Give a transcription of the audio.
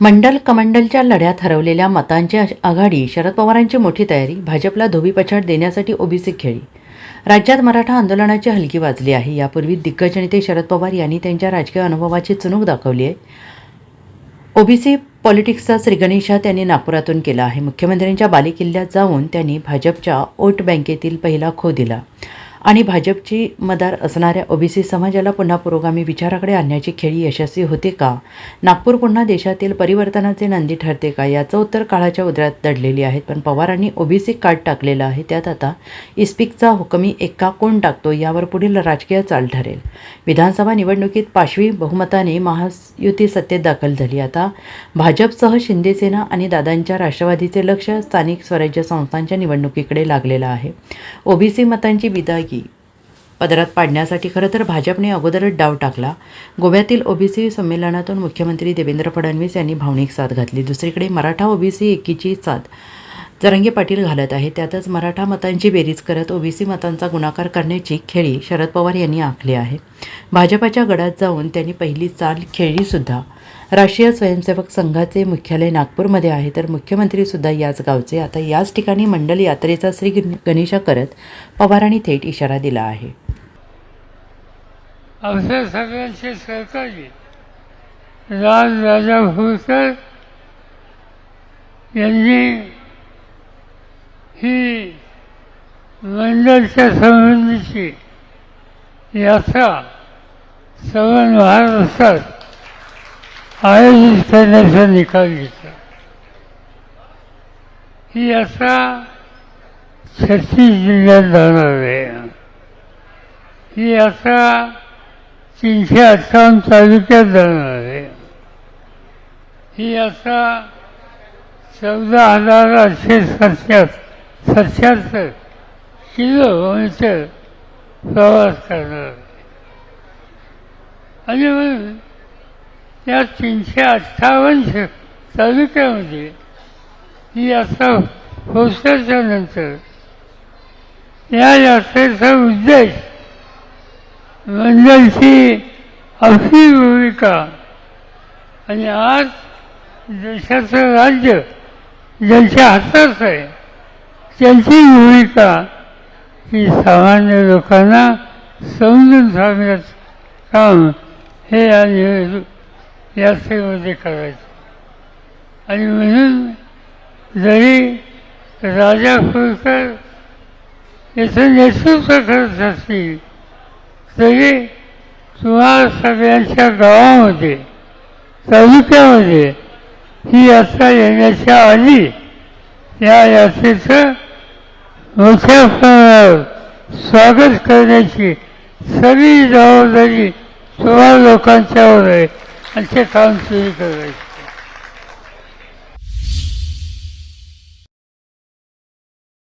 मंडल कमंडलच्या लढ्यात हरवलेल्या मतांची आघाडी शरद पवारांची मोठी तयारी भाजपला धोबीपछाड देण्यासाठी ओबीसी खेळी. राज्यात मराठा आंदोलनाची हलकी वाजली आहे. यापूर्वी दिग्गज नेते शरद पवार यांनी त्यांच्या राजकीय अनुभवाची चुणूक दाखवली आहे. ओबीसी पॉलिटिक्सचा श्रीगणेशा त्यांनी नागपुरातून केला आहे. मुख्यमंत्र्यांच्या बालेकिल्ल्यात जाऊन त्यांनी भाजपच्या वोट बँकेतील पहिला खो दिला. आणि भाजपची मदार असणाऱ्या ओबीसी समाजाला पुन्हा पुरोगामी विचाराकडे आणण्याची खेळी यशस्वी होते का? नागपूर पुन्हा देशातील परिवर्तनाचे नंदी ठरते का? याचं उत्तर काळाच्या उदरात दडलेली आहेत पण पवारांनी ओबीसी कार्ड टाकलेलं आहे त्यात आता इस्पिकचा हुकमी एक्का कोण टाकतो यावर पुढील राजकीय चाल ठरेल. विधानसभा निवडणुकीत पाशवी बहुमताने महायुती सत्तेत दाखल झाली. आता भाजपसह शिंदेसेना आणि दादांच्या राष्ट्रवादीचे लक्ष स्थानिक स्वराज्य संस्थांच्या निवडणुकीकडे लागलेलं आहे. ओबीसी मतांची बिदागी पदरात पाडण्यासाठी खरं तर भाजपने अगोदरच डाव टाकला. गोव्यातील ओबीसी संमेलनातून मुख्यमंत्री देवेंद्र फडणवीस यांनी भावनिक साथ घातली. दुसरीकडे मराठा ओबीसी एकीची साथ जरंगे पाटील घालत आहे त्यातच मराठा मतांची बेरीज करत ओबीसी मतांचा गुणाकार करण्याची खेळी शरद पवार यांनी आखली आहे. भाजपाच्या गडात जाऊन त्यांनी पहिली चाल खेळलीसुद्धा राष्ट्रीय स्वयंसेवक संघाचे मुख्यालय नागपूरमध्ये आहे. तर मुख्यमंत्रीसुद्धा याच गावचे. आता याच ठिकाणी मंडल यात्रेचा श्री गणेशा करत पवारांनी थेट इशारा दिला आहे. आमच्या सगळ्यांचे सहकारी राज राजा भोसकर यांनी ही मंडळच्या संबंधीची यात्रा सवन महाराष्ट्रात आयोजित करण्याचा निकाल घेतला. ही यात्रा छत्तीस जिल्ह्यात जाणार आहे. ही यात्रा तीनशे अठ्ठावन्न तालुक्यात जाणार आहे. ही यात्रा चौदा हजार आठशे सत्याहत्तर सत्याहत्तर किलोमीटर प्रवास करणार आहे. आणि म्हणून या तीनशे अठ्ठावन्न तालुक्यामध्ये ही यात्रा पोचल्याच्या नंतर या यात्रेचा उद्देश रंजनची आपली भूमिका. आणि आज देशाचं राज्य ज्यांच्या हातात आहे त्यांची भूमिका ही सामान्य लोकांना समजून सांगण्याचं काम हे या निवडणूक यात्रेमध्ये करायचं. आणि म्हणून जरी राजा फुलकर याचं नेतृत्व करत असतील तरी तुम्हाला सगळ्यांच्या गावामध्ये तालुक्यामध्ये ही यात्रा येण्याच्या आधी या यात्रेचं मोठ्या प्रमाणावर स्वागत करण्याची सगळी जबाबदारी तुम्हा लोकांच्यावर आहे. आणि ते काम सुरू करायचे.